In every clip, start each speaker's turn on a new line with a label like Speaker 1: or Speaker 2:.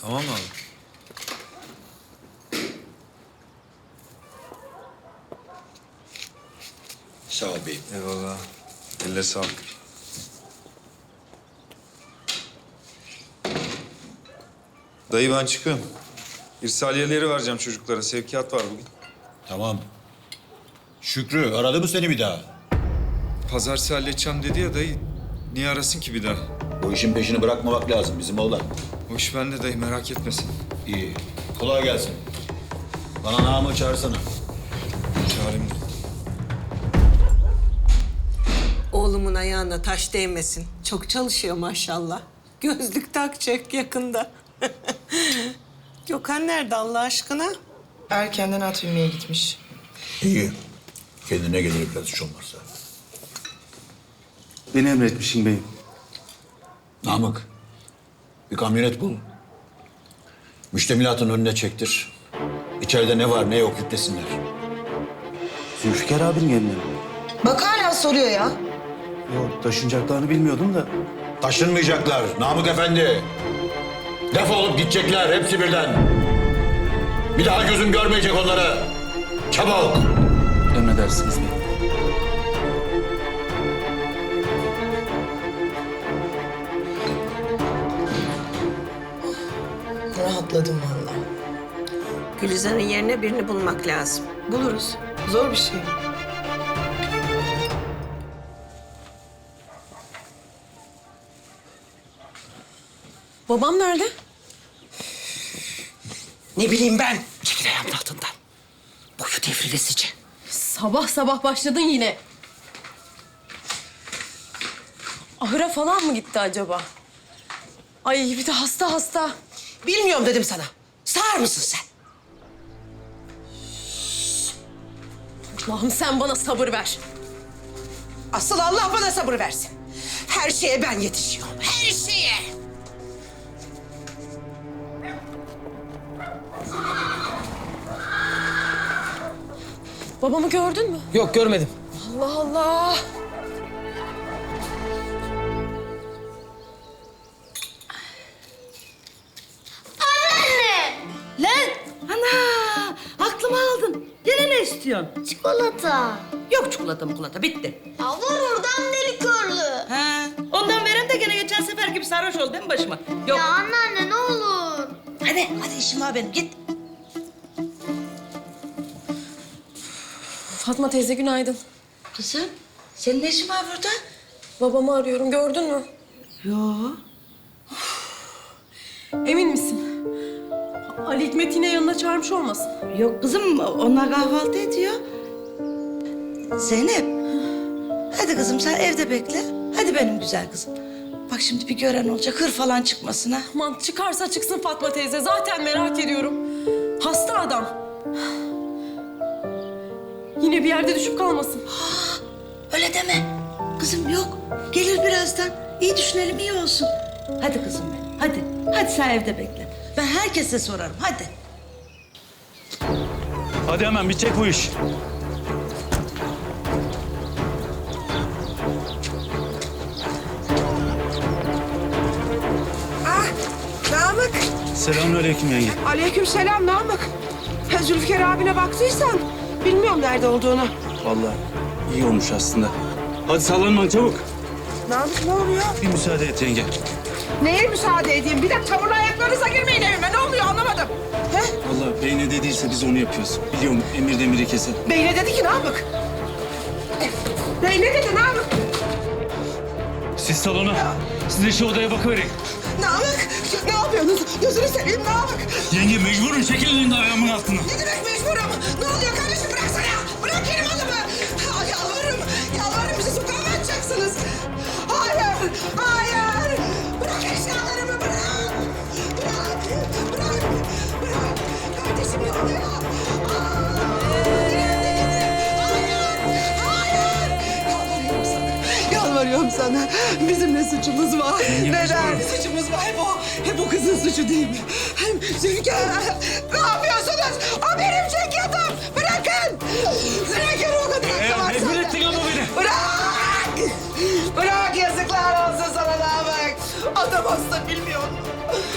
Speaker 1: Tamam mı abi?
Speaker 2: Sağ ol beyim.
Speaker 1: Eyvallah. Elle sağlık. Dayı ben çıkıyorum. İrsaliyeleri vereceğim çocuklara. Sevkiyat var bugün.
Speaker 2: Tamam. Şükrü aradı mı seni bir daha?
Speaker 1: Pazartesi halledeceğim dedi ya dayı. Niye arasın ki bir daha?
Speaker 2: Bu işin peşini bırakmamak lazım bizim oğlan.
Speaker 1: O iş bende dayı merak etmesin.
Speaker 2: İyi. Kolay gelsin. Bana namı çağırsana.
Speaker 1: Çağırayım da.
Speaker 3: Oğlumun ayağına taş değmesin. Çok çalışıyor maşallah. Gözlük takacak yakında. Gökhan nerede Allah aşkına?
Speaker 4: Erkenden at binmeye gitmiş.
Speaker 2: İyi. Kendine gelir biraz hiç olmazsa.
Speaker 5: Beni emretmişsin beyim.
Speaker 2: Namık. Bir kamyonet bul. Müştemilatın önüne çektir. İçeride ne var ne yok yüklesinler.
Speaker 5: Zülfikar abinin yerine mi?
Speaker 4: Bak hala soruyor ya.
Speaker 5: Yok taşınacaklarını bilmiyordum da.
Speaker 2: Taşınmayacaklar Namık Efendi. Defolup gidecekler hepsi birden. Bir daha gözüm görmeyecek onları. Çabuk.
Speaker 5: Emredersiniz beyim.
Speaker 4: Rahatladım vallahi.
Speaker 3: Gülizar'ın yerine birini bulmak lazım.
Speaker 4: Buluruz. Zor bir şey.
Speaker 6: Babam nerede?
Speaker 3: Ne bileyim ben. Çekil ayağımın altından. Boyu devrilesice.
Speaker 6: Sabah sabah başladın yine. Ahıra falan mı gitti acaba? Ay bir de hasta hasta.
Speaker 3: Bilmiyorum dedim sana. Sağır mısın sen?
Speaker 6: Allah'ım sen bana sabır ver.
Speaker 3: Asıl Allah bana sabır versin. Her şeye ben yetişiyorum. Her şeye.
Speaker 6: Babamı gördün mü?
Speaker 7: Yok görmedim.
Speaker 6: Allah Allah.
Speaker 8: Ne istiyorsun?
Speaker 9: Çikolata.
Speaker 8: Yok çikolata mıkolata bitti.
Speaker 9: Ya var oradan deli körlü.
Speaker 8: Ha, ondan verem de gene geçen sefer gibi sarhoş ol değil mi başıma? Yok.
Speaker 9: Ya anneanne ne olur.
Speaker 8: Hadi, hadi işim var benim git.
Speaker 6: Fatma teyze günaydın.
Speaker 8: Kızım, senin ne işin var burada?
Speaker 6: Babamı arıyorum gördün mü?
Speaker 8: Yok.
Speaker 6: Emin misin? Ali Hikmet yine yanına çağırmış olmasın?
Speaker 8: Yok kızım, onlar kahvaltı ediyor. Zeynep, hadi kızım sen evde bekle. Hadi benim güzel kızım. Bak şimdi bir gören olacak, hır falan çıkmasın ha.
Speaker 6: Aman çıkarsa çıksın Fatma teyze. Zaten merak ediyorum. Hasta adam. Yine bir yerde düşüp kalmasın.
Speaker 8: Öyle deme. Kızım yok. Gelir birazdan. İyi düşünelim, iyi olsun. Hadi kızım benim, hadi. Hadi sen evde bekle. Ben herkese sorarım, hadi.
Speaker 5: Hadi hemen bir çek bu iş.
Speaker 10: Ah, Namık.
Speaker 5: Selamünaleyküm yenge.
Speaker 10: Aleykümselam Namık. Ha, Zülfikar abine baktıysan bilmiyorum nerede olduğunu.
Speaker 5: Vallahi iyi olmuş aslında. Hadi sallanma çabuk.
Speaker 10: Namık ne oluyor?
Speaker 5: Bir müsaade et yenge.
Speaker 10: Neye müsaade edeyim? Bir de tavırla ayaklarınıza girmeyin evime. Ne oluyor anlamadım. He?
Speaker 5: Vallahi bey ne dediyse biz onu yapıyoruz. Biliyorum emir demiri keser.
Speaker 10: Bey ne dedi ki Namık? Bey ne dedi Namık?
Speaker 5: Siz salona, siz de şu odaya bakıverin.
Speaker 10: Namık ne yapıyorsunuz? Gözünü seveyim Namık.
Speaker 5: Yenge mecburum çekil elini ayağımın altına.
Speaker 10: Ne demek mecburum? Ne oluyor kardeşim bıraksana. Bırak benim adımı. Ay, yalvarırım. Yalvarırım bizi sokağa mı atacaksınız? Hayır. Hayır. sana. Bizim ne suçumuz var? Neden? Ne suçumuz var? Hep o, hep o kızın suçu değil mi? Hem Zülker, ne yapıyorsunuz? O benim şirketim. Bırakın. Bırakın o kadar. Ee, var nefret
Speaker 5: ettin ama beni.
Speaker 10: Bırak. Bırak yazıklar olsun sana daha bak. Adam hasta bilmiyor.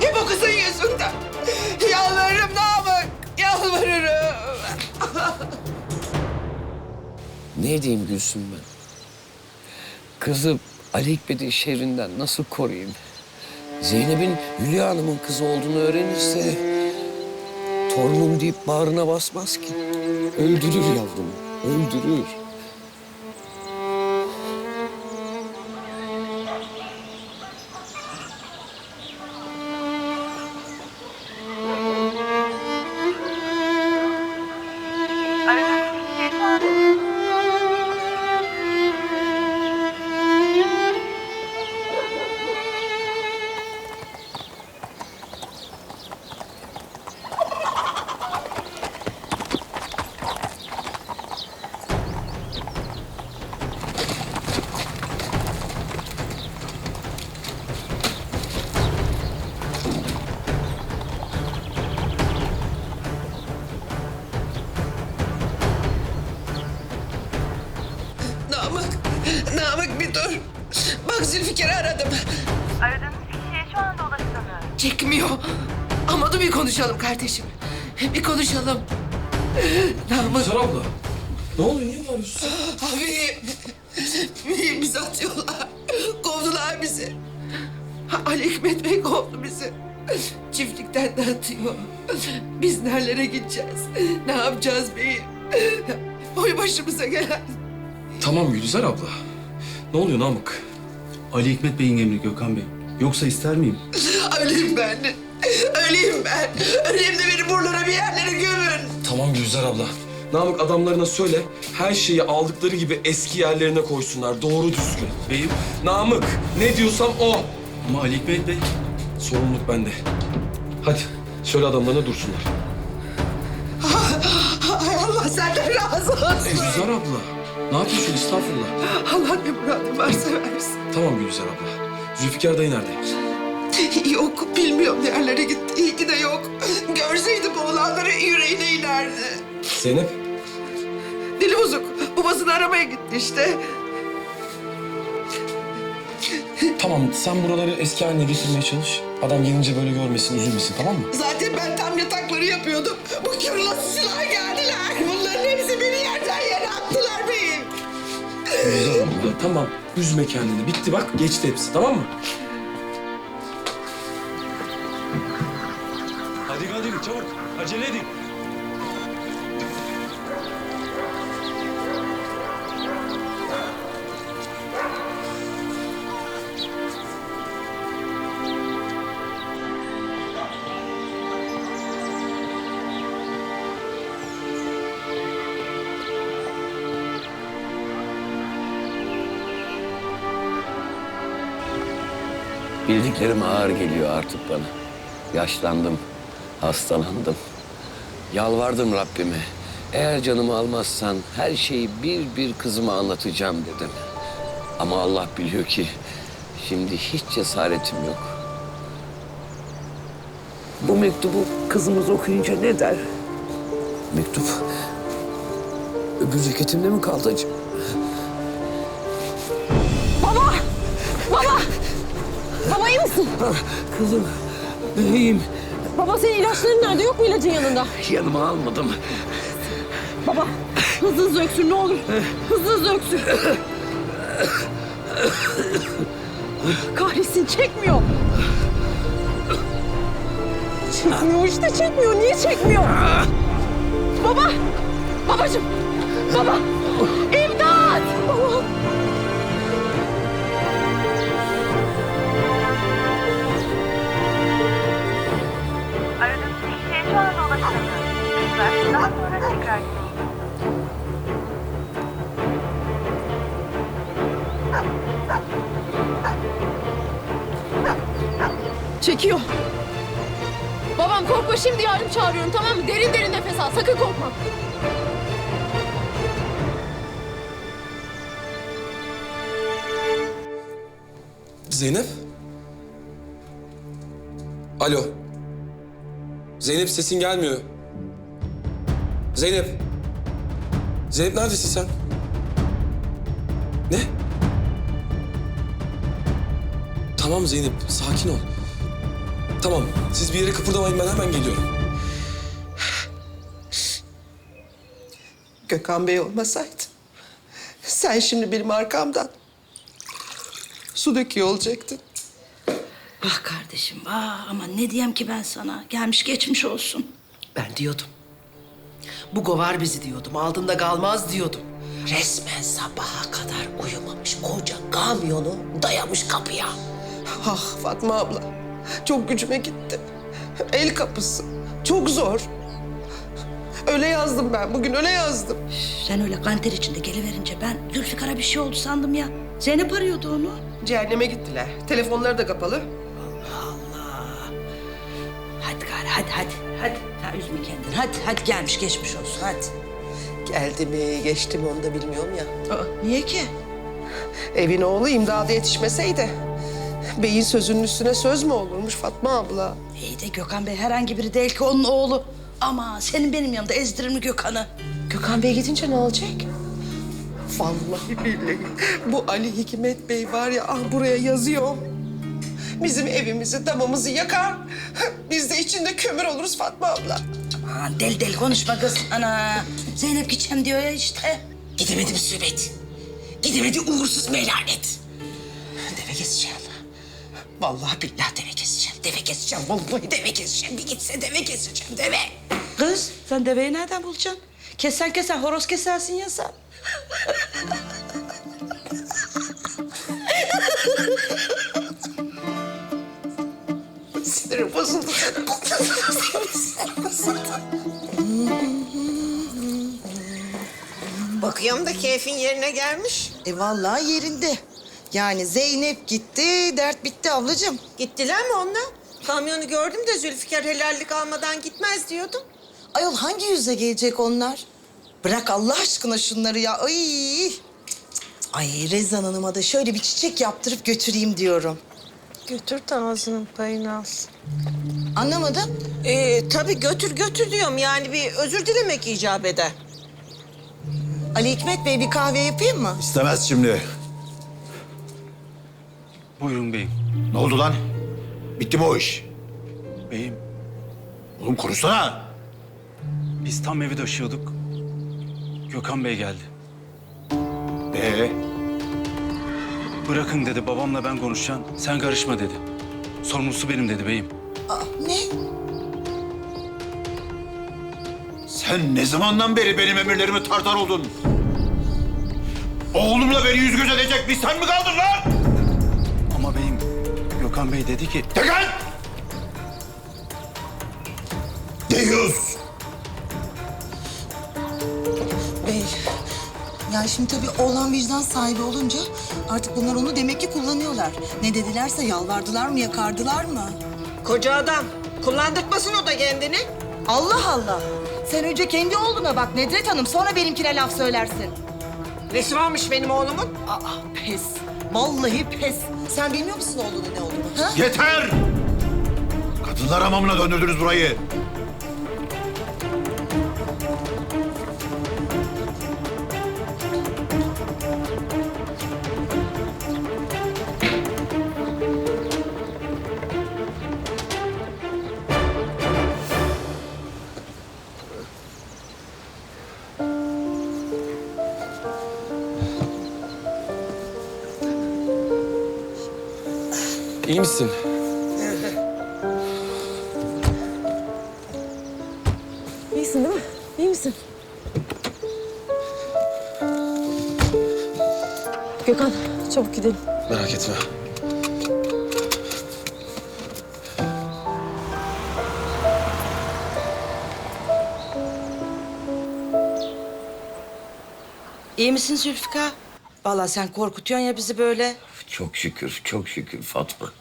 Speaker 10: Hep o kızın yüzünden. Yalvarırım daha bak. Yalvarırım.
Speaker 7: Ne diyeyim Gülsüm ben? Kızı Ali Hikmet'in şerrinden nasıl koruyayım? Zeynep'in Hülya Hanım'ın kızı olduğunu öğrenirse... ...torunum deyip bağrına basmaz ki. Öldürür yavrumu, öldürür.
Speaker 10: Konuşalım kardeşim. Bir konuşalım. Namık.
Speaker 5: Zara abla. Ne oluyor? Niye bağırıyorsun?
Speaker 10: Abi, bizi atıyorlar. Kovdular bizi. Ali Hikmet Bey kovdu bizi. Çiftlikten de atıyor. Biz nerelere gideceğiz? Ne yapacağız beyim? Oy başımıza gelen.
Speaker 5: Tamam Gülizar abla. Ne oluyor Namık?
Speaker 2: Ali Hikmet Bey'in emri Gökhan Bey. Yoksa ister miyim?
Speaker 10: Öleyim ben. Öleyim ben. Öleyim de beni buralara bir yerlere gömün.
Speaker 5: Tamam Gülizar abla. Namık adamlarına söyle her şeyi aldıkları gibi eski yerlerine koysunlar. Doğru düzgün.
Speaker 2: Beyim
Speaker 5: Namık ne diyorsam o.
Speaker 2: ama Ali Hikmet Bey...
Speaker 5: Sorumluluk bende. Hadi söyle adamlarına dursunlar.
Speaker 10: Ay Allah senden razı olsun.
Speaker 5: E, Gülizar abla. Ne yapıyorsun estağfurullah.
Speaker 10: Allah ne muradın varsa versin.
Speaker 5: Tamam Gülizar abla. Zülfikar dayı nerede?
Speaker 10: Yok bilmiyorum nerelere gitti. İyi ki de yok. Görseydim bu olanları yüreğine inerdi.
Speaker 5: Zeynep.
Speaker 10: Dili bozuk. Babasını aramaya gitti işte.
Speaker 5: Tamam sen buraları eski haline getirmeye çalış. Adam gelince böyle görmesin, üzülmesin tamam mı?
Speaker 10: Zaten ben tam yatakları yapıyordum. Bu kırılasıcılar geldiler. Bunların hepsi beni yerden yere attılar beyim.
Speaker 5: Güzel abla. Tamam üzme kendini. Bitti bak geçti hepsi tamam mı?
Speaker 7: Bildiklerim ağır geliyor artık bana. Yaşlandım, hastalandım. Yalvardım Rabbime. Eğer canımı almazsan her şeyi bir bir kızıma anlatacağım dedim. Ama Allah biliyor ki şimdi hiç cesaretim yok. Bu mektubu kızımız okuyunca ne der? Mektup öbür ceketimde mi kaldı acaba?
Speaker 6: İyi misin?
Speaker 7: Kızım iyiyim.
Speaker 6: Baba senin ilaçların nerede? Yok mu ilacın yanında?
Speaker 7: Yanıma almadım.
Speaker 6: Baba hızlı hızlı öksür ne olur. Hızlı hızlı öksür. Kahretsin çekmiyor. Çekmiyor işte çekmiyor. Niye çekmiyor? Baba! Babacığım! Baba! İmdat! Baba! Çekiyor. Babam korkma şimdi yardım çağırıyorum tamam mı? Derin derin nefes al sakın korkma.
Speaker 5: Zeynep? Alo. Zeynep sesin gelmiyor. Zeynep. Zeynep neredesin sen? Ne? Tamam Zeynep, sakin ol. Tamam, siz bir yere kıpırdamayın ben hemen geliyorum.
Speaker 10: Gökhan Bey olmasaydı Sen şimdi benim arkamdan su döküyor olacaktın.
Speaker 8: Vah kardeşim vah ama ne diyeyim ki ben sana. Gelmiş geçmiş olsun.
Speaker 4: Ben diyordum. Bu govar bizi diyordum. Altında kalmaz diyordum. Resmen sabaha kadar uyumamış. Koca kamyonu dayamış kapıya. Ah Fatma abla. Çok gücüme gitti. El kapısı. Çok zor. Öyle yazdım ben. Bugün öyle yazdım.
Speaker 8: Sen öyle kanter içinde geliverince ben Zülfikar'a bir şey oldu sandım ya. Zeynep arıyordu onu.
Speaker 10: Cehenneme gittiler. Telefonları da kapalı.
Speaker 8: Hadi gari hadi hadi. Hadi sen üzme kendini. Hadi hadi gelmiş geçmiş olsun hadi.
Speaker 10: Geldi mi, geçti mi onu da bilmiyorum ya.
Speaker 8: Aa, niye ki?
Speaker 10: Evin oğlu imdada yetişmeseydi... ...beyin sözünün üstüne söz mü olurmuş Fatma abla?
Speaker 8: İyi de Gökhan Bey herhangi biri değil ki onun oğlu. Ama senin benim yanımda ezdirir mi Gökhan'ı?
Speaker 10: Gökhan Bey gidince ne olacak? Vallahi billahi bu Ali Hikmet Bey var ya ah buraya yazıyor. Bizim evimizi, damımızı yakar. Biz de içinde kömür oluruz Fatma abla.
Speaker 8: Aman deli deli konuşma kız. Ana Zeynep gideceğim diyor ya işte.
Speaker 4: Gidemedi Müsibet. Gidemedi uğursuz melanet. Deve keseceğim. Vallahi billahi deve keseceğim. Deve keseceğim. Vallahi deve keseceğim. Bir gitse deve keseceğim. Deve.
Speaker 8: Kız sen deveyi nereden bulacaksın? Kesen kesen horoz kesersin ya sen.
Speaker 10: Sinirim bozuldu
Speaker 3: Bakıyorum da keyfin yerine gelmiş.
Speaker 4: E vallahi yerinde. Yani Zeynep gitti, dert bitti ablacığım.
Speaker 3: Gittiler mi onlar? Kamyonu gördüm de Zülfikar helallik almadan gitmez diyordum.
Speaker 4: Ayol hangi yüzle gelecek onlar? Bırak Allah aşkına şunları ya. Ay. Ay Rezan Hanım'a da şöyle bir çiçek yaptırıp götüreyim diyorum.
Speaker 3: Götür de ağzının payını alsın.
Speaker 4: Anlamadım.
Speaker 3: Ee, tabii götür götür diyorum yani bir özür dilemek icap eder.
Speaker 4: Ali Hikmet Bey bir kahve yapayım mı?
Speaker 2: İstemez şimdi.
Speaker 11: Buyurun beyim.
Speaker 2: Ne oldu lan? Bitti mi o iş?
Speaker 11: Beyim,
Speaker 2: Oğlum konuşsana.
Speaker 11: biz tam evi döşüyorduk. Gökhan Bey geldi.
Speaker 2: Ee,
Speaker 11: Bırakın dedi, babamla ben konuşacağım. Sen karışma dedi. Sorumlusu benim dedi beyim.
Speaker 4: Aa, ne?
Speaker 2: sen ne zamandan beri benim emirlerimi tartar oldun? Oğlumla beni yüz göz edecek bir sen mi kaldın lan?
Speaker 11: Ama beyim, Gökhan Bey dedi ki...
Speaker 2: Tekan! Deyiz.
Speaker 4: Yani şimdi tabii oğlan vicdan sahibi olunca artık bunlar onu demek ki kullanıyorlar. Ne dedilerse yalvardılar mı, yakardılar mı?
Speaker 3: Koca adam kullandırtmasın o da kendini.
Speaker 4: Allah Allah. Sen önce kendi oğluna bak Nedret Hanım, sonra benimkine laf söylersin.
Speaker 3: Nesi varmış benim oğlumun?
Speaker 4: Aa, pes. Vallahi pes. Sen bilmiyor musun oğlunun ne olduğunu? Ha?
Speaker 2: Yeter! Kadınlar hamamına döndürdünüz burayı.
Speaker 5: İyi misin?
Speaker 6: İyisin değil mi? İyi misin? Gökhan çabuk gidelim.
Speaker 5: Merak etme.
Speaker 8: İyi misin Zülfikar? Vallahi sen korkutuyorsun ya bizi böyle.
Speaker 7: Çok şükür, çok şükür Fatma.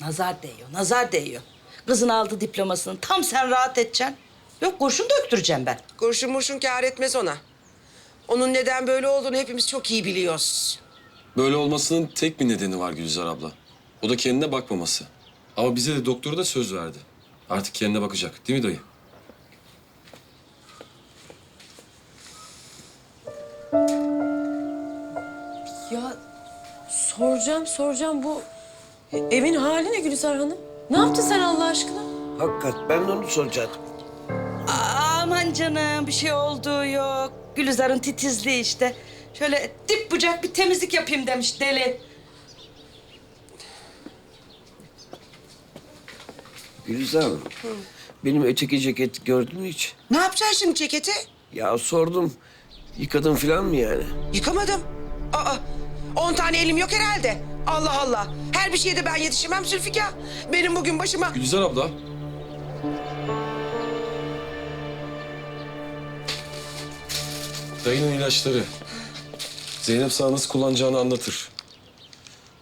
Speaker 8: Nazar değiyor, nazar değiyor. Kızın aldı diplomasını. Tam sen rahat edeceksin. Yok kurşun döktüreceğim ben.
Speaker 10: Kurşun murşun kâr etmez ona. Onun neden böyle olduğunu hepimiz çok iyi biliyoruz.
Speaker 5: Böyle olmasının tek bir nedeni var Gülizar abla. O da kendine bakmaması. Ama bize de doktoru da söz verdi. Artık kendine bakacak. Değil mi dayı?
Speaker 6: Soracağım soracağım bu e, evin hali ne Gülizar Hanım? Ne yaptın sen Allah aşkına?
Speaker 7: Hakikat ben de onu soracaktım.
Speaker 8: Aman canım bir şey olduğu yok. Gülizar'ın titizliği işte. Şöyle dip bucak bir temizlik yapayım demiş deli.
Speaker 7: Gülizar Hanım, benim öteki ceketi gördün mü hiç?
Speaker 10: Ne yapacaksın şimdi ceketi?
Speaker 7: Ya sordum, yıkadın falan mı yani?
Speaker 10: Yıkamadım. Aa, on tane elim yok herhalde. Allah Allah. Her bir şeye de ben yetişemem Zülfikar. Benim bugün başıma...
Speaker 5: Gülizar abla. Dayının ilaçları. Zeynep sana nasıl kullanacağını anlatır.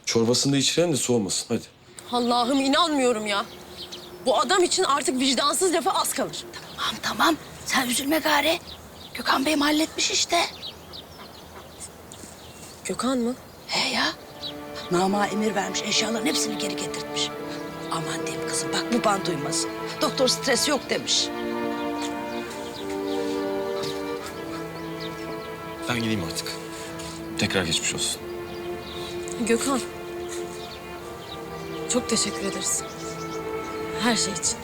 Speaker 5: Çorbasını da içiren de soğumasın. Hadi.
Speaker 6: Allah'ım inanmıyorum ya. Bu adam için artık vicdansız lafa az kalır.
Speaker 8: Tamam tamam. Sen üzülme gari. Gökhan Bey'im halletmiş işte.
Speaker 6: Gökhan mı?
Speaker 8: He ya. Nama emir vermiş. Eşyaların hepsini geri getirtmiş. Aman diyeyim kızım bak bu ban duymasın. Doktor stres yok demiş.
Speaker 5: Ben gideyim artık. Tekrar geçmiş olsun.
Speaker 6: Gökhan. Çok teşekkür ederiz. Her şey için.